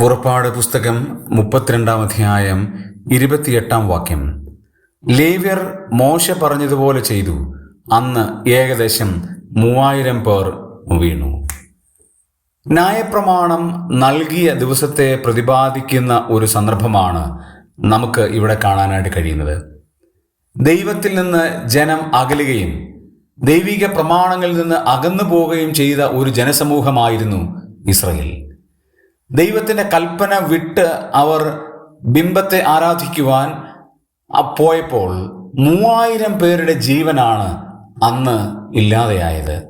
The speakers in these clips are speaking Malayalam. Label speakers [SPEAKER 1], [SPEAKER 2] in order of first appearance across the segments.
[SPEAKER 1] പുറപ്പാട് പുസ്തകം മുപ്പത്തിരണ്ടാം അധ്യായം ഇരുപത്തിയെട്ടാം വാക്യം. ലേവ്യർ മോശ പറഞ്ഞതുപോലെ ചെയ്തു. അന്ന് ഏകദേശം മൂവായിരം പേർ വീണു. ന്യായപ്രമാണം നൽകിയ ദിവസത്തെ പ്രതിപാദിക്കുന്ന ഒരു സന്ദർഭമാണ് നമുക്ക് ഇവിടെ കാണാനായിട്ട് കഴിയുന്നത്. ദൈവത്തിൽ നിന്ന് ജനം അകലുകയും ദൈവിക പ്രമാണങ്ങളിൽ നിന്ന് അകന്നു പോവുകയും ചെയ്ത ഒരു ജനസമൂഹമായിരുന്നു ഇസ്രയേൽ. ദൈവത്തിന്റെ കൽപ്പന വിട്ട് അവർ ബിംബത്തെ ആരാധിക്കുവാൻ പോയപ്പോൾ മൂവായിരം പേരുടെ ജീവനാണ് അന്ന് ഇല്ലാതെയായത്.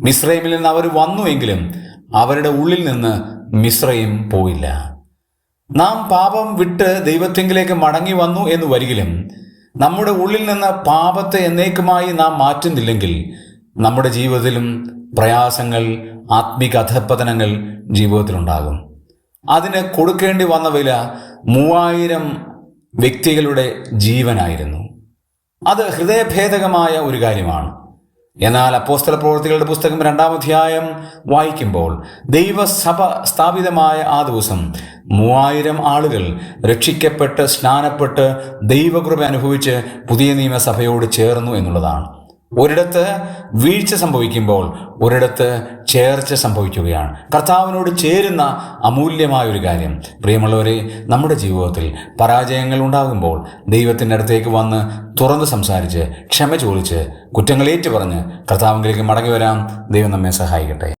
[SPEAKER 1] മിശ്രൈമിൽ നിന്ന് അവർ വന്നുവെങ്കിലും അവരുടെ ഉള്ളിൽ നിന്ന് മിശ്രയും പോയില്ല. നാം പാപം വിട്ട് ദൈവത്തെങ്കിലേക്ക് മടങ്ങി വന്നു എന്ന് വരികിലും നമ്മുടെ ഉള്ളിൽ നിന്ന് പാപത്തെ എന്നേക്കുമായി നാം മാറ്റുന്നില്ലെങ്കിൽ നമ്മുടെ ജീവിതത്തിലും പ്രയാസങ്ങൾ ആത്മിക അധപ്പതനങ്ങൾ ജീവിതത്തിലുണ്ടാകും. അതിന് കൊടുക്കേണ്ടി വന്ന വില മൂവായിരം വ്യക്തികളുടെ ജീവനായിരുന്നു. അത് ഹൃദയഭേദകമായ ഒരു കാര്യമാണ്. എന്നാൽ അപ്പോസ്തല പ്രവർത്തികളുടെ പുസ്തകം രണ്ടാം അധ്യായം വായിക്കുമ്പോൾ ദൈവസഭ സ്ഥാപിതമായ ആ ദിവസം മൂവായിരം ആളുകൾ രക്ഷിക്കപ്പെട്ട് സ്നാനപ്പെട്ട് ദൈവകൃപ അനുഭവിച്ച് പുതിയ നിയമസഭയോട് ചേർന്നു എന്നുള്ളതാണ്. ഒരിടത്ത് വീഴ്ച സംഭവിക്കുമ്പോൾ ഒരിടത്ത് ചേർച്ച സംഭവിക്കുകയാണ്. കർത്താവിനോട് ചേരുന്ന അമൂല്യമായ ഒരു കാര്യം. പ്രിയമുള്ളവരെ നമ്മുടെ ജീവിതത്തിൽ പരാജയങ്ങൾ ഉണ്ടാകുമ്പോൾ ദൈവത്തിന്റെ അടുത്തേക്ക് വന്ന് തുറന്ന് സംസാരിച്ച് ക്ഷമ ചോദിച്ച് കുറ്റങ്ങൾ ഏറ്റുപറഞ്ഞ് കർത്താവിലേക്ക് മടങ്ങി വരാം ദൈവം നമ്മെ സഹായിക്കട്ടെ.